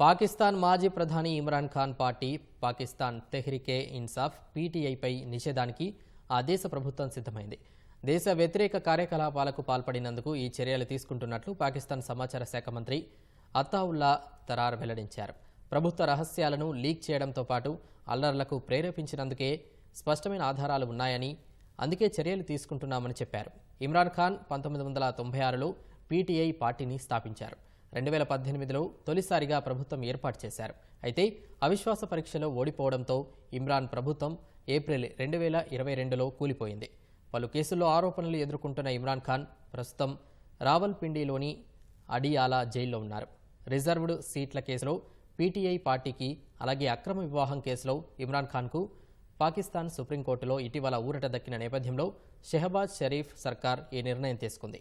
పాకిస్తాన్ మాజీ ప్రధాని ఇమ్రాన్ ఖాన్ పార్టీ పాకిస్తాన్ తెహ్రికే ఇన్సాఫ్ పీటీఐపై నిషేధానికి ఆ దేశ ప్రభుత్వం సిద్ధమైంది. దేశ వ్యతిరేక కార్యకలాపాలకు పాల్పడినందుకు ఈ చర్యలు తీసుకుంటున్నట్లు పాకిస్తాన్ సమాచార శాఖ మంత్రి అతావుల్లా తరార్ వెల్లడించారు. ప్రభుత్వ రహస్యాలను లీక్ చేయడంతో పాటు అల్లర్లకు ప్రేరేపించినందుకే స్పష్టమైన ఆధారాలు ఉన్నాయని అందుకే చర్యలు తీసుకుంటున్నామని చెప్పారు. ఇమ్రాన్ ఖాన్ పంతొమ్మిది వందల తొంభై ఆరులో పీటీఐ పార్టీని స్థాపించారు. రెండు వేల పద్దెనిమిదిలో తొలిసారిగా ప్రభుత్వం ఏర్పాటు చేశారు. అయితే అవిశ్వాస పరీక్షలో ఓడిపోవడంతో ఇమ్రాన్ ప్రభుత్వం ఏప్రిల్ రెండు వేల ఇరవై రెండులో కూలిపోయింది. పలు కేసుల్లో ఆరోపణలు ఎదుర్కొంటున్న ఇమ్రాన్ ఖాన్ ప్రస్తుతం రావల్పిండిలోని అడియాలా జైల్లో ఉన్నారు. రిజర్వ్డ్ సీట్ల కేసులో పీటీఐ పార్టీకి అలాగే అక్రమ వివాహం కేసులో ఇమ్రాన్ ఖాన్కు పాకిస్తాన్ సుప్రీంకోర్టులో ఇటీవల ఊరట దక్కిన నేపథ్యంలో షెహబాజ్ షరీఫ్ సర్కార్ ఈ నిర్ణయం తీసుకుంది.